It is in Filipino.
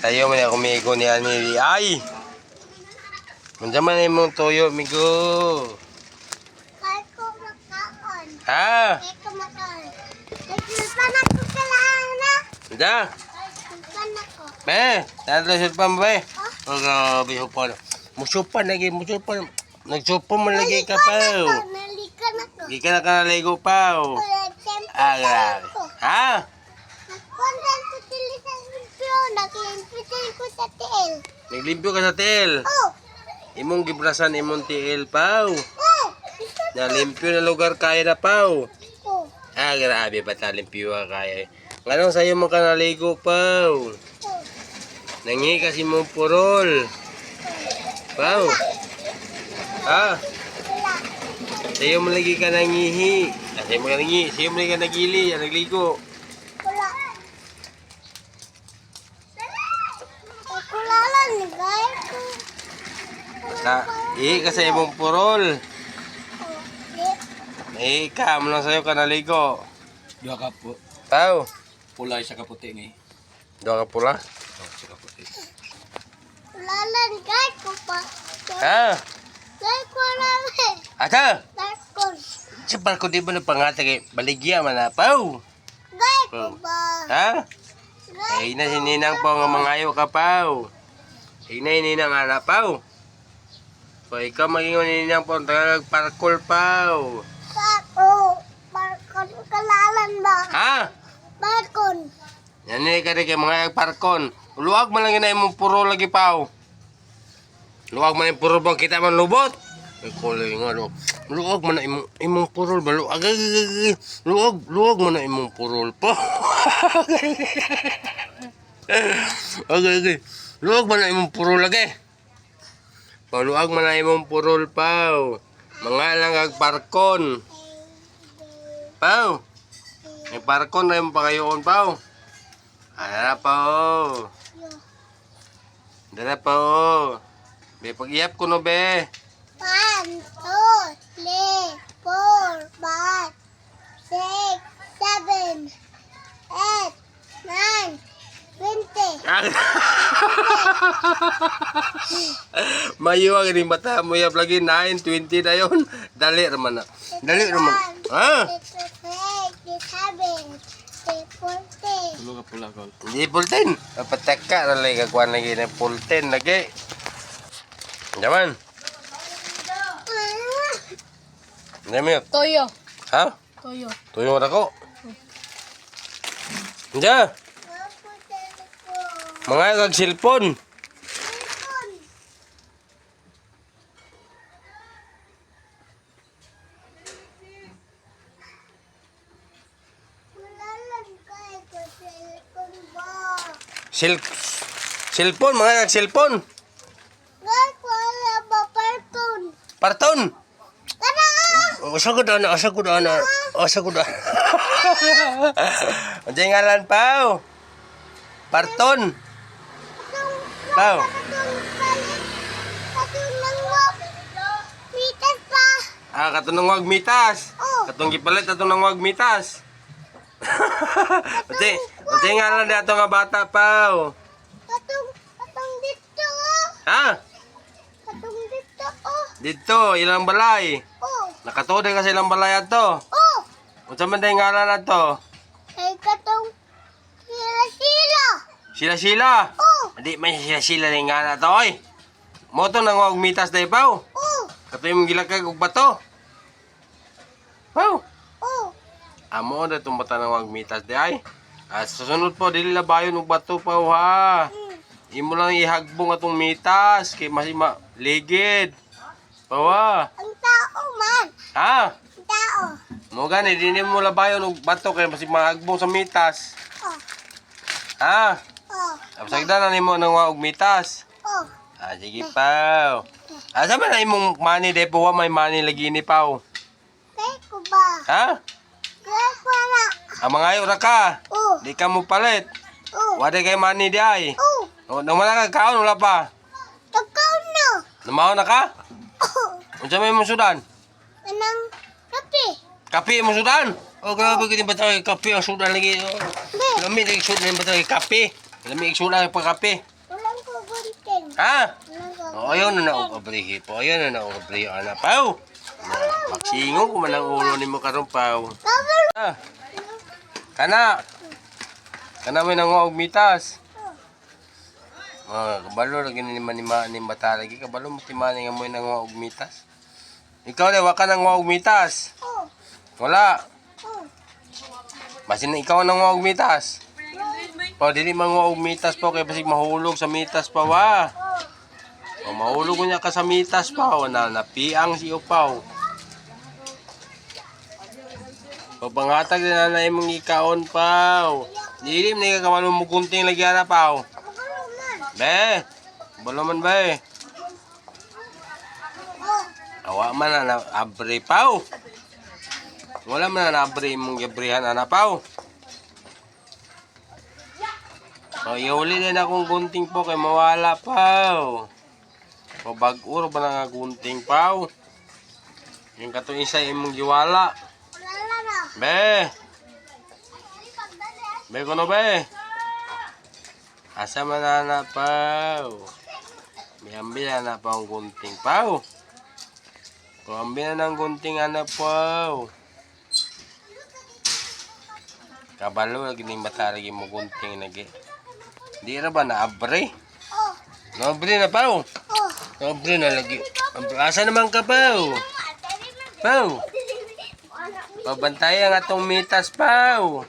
Tayo man ako migo ni Anili. Ay! Manda man imong toyo, migo. Kaya ko makaon. Ha? Kaya ko makaon. Nagsulpan ako kailangan na. Manda? Nagsulpan ako. Be, tatlo pa mo be. Oh, grabe upan. Musupan lagi, musupan. Nagsupan mo lagi ka pa. Nalikan ako. Di ka na ka naligo pa. oh. Ah, grabe. ako. Ha? Nagpuntan ko sila sa limpyo. Naglimpitin ko sa tiil. Naglimpyo ka sa tel. Oh! Imong gibrasan imong tiil pao. Oh! Isa Na limpyo na lugar kaya na pao. ko. Ah, grabe pa limpyo ka kaya. Ngano sa'yo mo ka naligo pao. Oh! Nangi kasi mong purol. Ha? Wala. Sa'yo mo lagi ka nangihi. Ah, sa'yo mo ka nangihi. Sa'yo mo lagi ka nagili. Ah, nagligo. Wala. Ay, kulalan ni guys. Basta, ihi ka sa imong purol. Ihi ka. Lang sa'yo ka naligo. Dua ka po. Pao. Pula isa ka puti eh. Doon ka pula. Oh, isa ka puti. Kulalan guys ko pa. Ha? Guys ko namin. Ata? Ko. Sa barko di ba na pangata kay baligya man na pao? Guys ko ba? Ha? Ay na si Ninang po nga mangayo ka pao. Ay na Ninang ana pao. So ikaw maging Ninang po tagag parkour pao. ko. Barkon kalalan ba? Ha? Barkon. Yan ni ka kay mga parkon. Luwag man lang yun na imong puro lagi pao. Luwag man yung puro bang kita man lubot. Ay kulay nga no. Luwag man na imong imong purol ba? Luwag, luwag, luwag man na imong purol po. agay, agay. Luwag man na imong purol lagi. Paluwag man na imong purol pao. Mga lang ag parkon. Pao. May parkon na yung pakayoon pao. Ano na pao. Dala pao. Be pag-iyap ko no be. One, two, three, four, five, six, seven, eight, nine, twenty. Mayo ang ining bata mo yap lagi 9 20 na yon. Dali raman na. Dali raman. Ha? Tulo ka pula. Hindi pulten. Pataka na lagi kagwan lagi na pulten lagi. Jaman. Yun. Toyo. Ha? Toyo. Tuyo mo ko. Diya. Mga kag cellphone. Sil cellphone, mga kag cellphone. Parton. Asa ko na, asa ko na, asa ko na. Yung ngalan, Pao? Parton. Pao. Mitas pa. Ah, katong wag mitas. Oh. Katong gipalit atong nang wag mitas. Ate, ate ngalan na ato nga bata, Pao. Katong, katong dito oh. Ha? Katong dito oh. Dito, ilang balay. Oh. Nakatuod ka sa ilang balay ato. Oh. Unsa man day ngalan ato? Kay katong sila-sila. Sila-sila. Oh. Hindi may sila-sila ni ngalan ato, oy. Moto nang wag mitas day, Pao. Oh. Kato yung gilakag og bato. Pao. Oh. Amo na itong bata ng wag mitas ay. At susunod po, dili labayon og bato pa ha. Mm. Imo lang ihagbong atong mitas kay mas ma ligid. Pawa. Ang tao man. Ha? Ang tao. Mo gani dinhi mo labayon og bato kay mas mahagbong sa mitas. Oh. Ha? Oh. Absagdan na nimo ng wag mitas. Oh. Ah, sige paw. Asa man na imong money de po may money lagi ni paw. Kay ko ba? Ha? Kay ko na. Ang mga ayo ra ka. Oh. Di ka mo palit. Oh. Wala kay money di ay. Oh. O, nang wala ka kaon, wala pa. Tagaw na. Namaw na ka? Oh. Unsa may mo sudan? Anang kape. Kape mo sudan? Oh, grabe ka din ba tayo kape ang sudan lagi? Oh, Be. Lami lagi sudan ba tayo kape? Lami sudan pa kape. Ha? Nag- O, ayaw na na-obrihi po. Ayaw na na-obrihi. Ana, Pao. Na, Magsingon ko man ang ulo ni mo karon Pao. Kabalo. Ah. Kana. Kana mo nang mitas. Ah, kabalo lagi ni man ni ma ni mata lagi kabalo mo timani nga mo nang mitas. Ikaw na wa ka nang mitas. Oh. Wala. Oh. Basin na ikaw nang mitas. Pa dili man og mitas po kay basig mahulog sa mitas pa wa. O mahulog niya ka sa mitas pa o na napiang si upaw. Papangatag na na imong ikaon paw. Dili man ka kamalo mo kunting lagi paw. Kabalo man. Be. Balo man be. Oh. Awa man na na- abre paw. Wala man na abre mong gabrihan ana paw. O iuli din akong gunting po kay mawala paw. O bag-uro ba na nga gunting paw? Yung kato isa imong giwala. Wala na. Be. Be kono be. Asa man na na paw. Miambi na na pa ang gunting paw. Kuambi na ng gunting ana paw. Kabalo lagi ni mata lagi mo gunting lagi. Di ra ba na abre? Oh. Nabre na paw. Oh. Nabre na lagi. Asa naman ka paw? Paw. Pabantayan nga tong mitas paw.